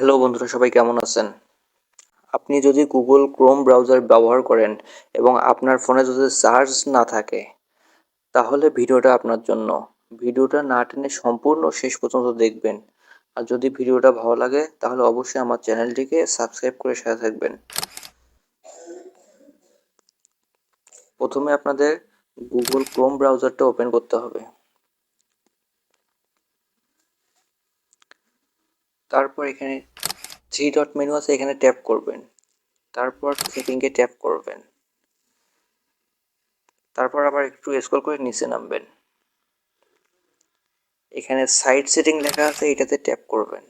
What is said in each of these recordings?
Hello বন্ধুরা, সবাই কেমন আছেন? আপনি যদি গুগল ক্রোম ব্রাউজার ব্যবহার করেন এবং আপনার ফোনে যদি চার্জ না থাকে, তাহলে ভিডিওটা আপনার জন্য। ভিডিওটা না টেনে সম্পূর্ণ শেষ পর্যন্ত দেখবেন। আর যদি ভিডিওটা ভালো লাগে, তাহলে অবশ্যই আমার চ্যানেলটিকে সাবস্ক্রাইব করে সাথে থাকবেন। প্রথমে আপনাদের গুগল ক্রোম ব্রাউজারটা ওপেন করতে হবে। তারপর এখানে থ্রি ডট মেনু আছে, এখানে ট্যাপ করবেন। তারপর সেটিংয়ে ট্যাপ করবেন। তারপর আবার একটু স্ক্রল করে নিচে নামবেন। এখানে সাইড সেটিং লেখা আছে, এটাতে ট্যাপ করবেন।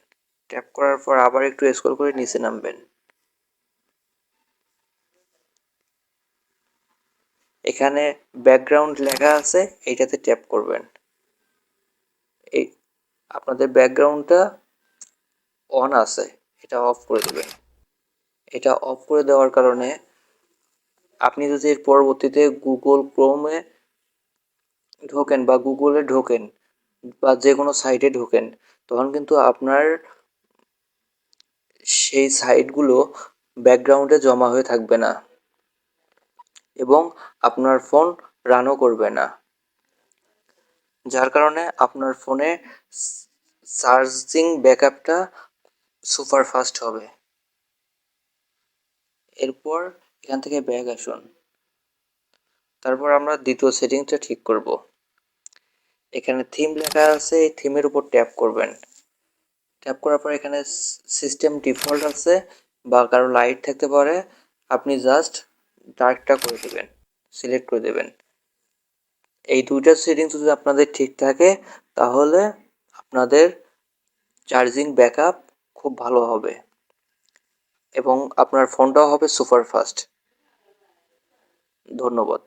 ট্যাপ করার পর আবার একটু স্ক্রল করে নিচে নামবেন। এখানে ব্যাকগ্রাউন্ড লেখা আছে এইটাতে ট্যাপ করবেন। এই আপনাদের ব্যাকগ্রাউন্ডটা অন আছে। এটা অফ করে দেবেন। এটা অফ করে দেওয়ার কারণে আপনি যদি এর পরবর্তীতে গুগল ক্রোমে ঢোকেন বা গুগলে ঢোকেন বা যে কোনো সাইটে ঢোকেন, তখন কিন্তু আপনার সেই সাইটগুলো ব্যাকগ্রাউন্ডে জমা হয়ে থাকবে না এবং আপনার ফোন রানও করবে না। যার কারণে আপনার ফোনে চার্জিং ব্যাকআপটা সুপার ফাস্ট হবে। এরপর এখান থেকে ব্যাগ আসুন। তারপর আমরা দ্বিতীয় সেটিংসটা ঠিক করব। এখানে থিম লেখা আছে, এই থিমের উপর ট্যাপ করবেন। ট্যাপ করার পর এখানে সিস্টেম ডিফল্ট আছে বা কারও লাইট থাকতে পারে, আপনি জাস্ট ডার্কটা করে দেবেন সিলেক্ট করে দেবেন। এই দুইটা সেটিংস যদি আপনাদের ঠিক থাকে, তাহলে আপনাদের চার্জিং ব্যাকআপ খুব ভালো হবে। এবং আপনার ফোনটাও হবে সুপার ফাস্ট ধন্যবাদ।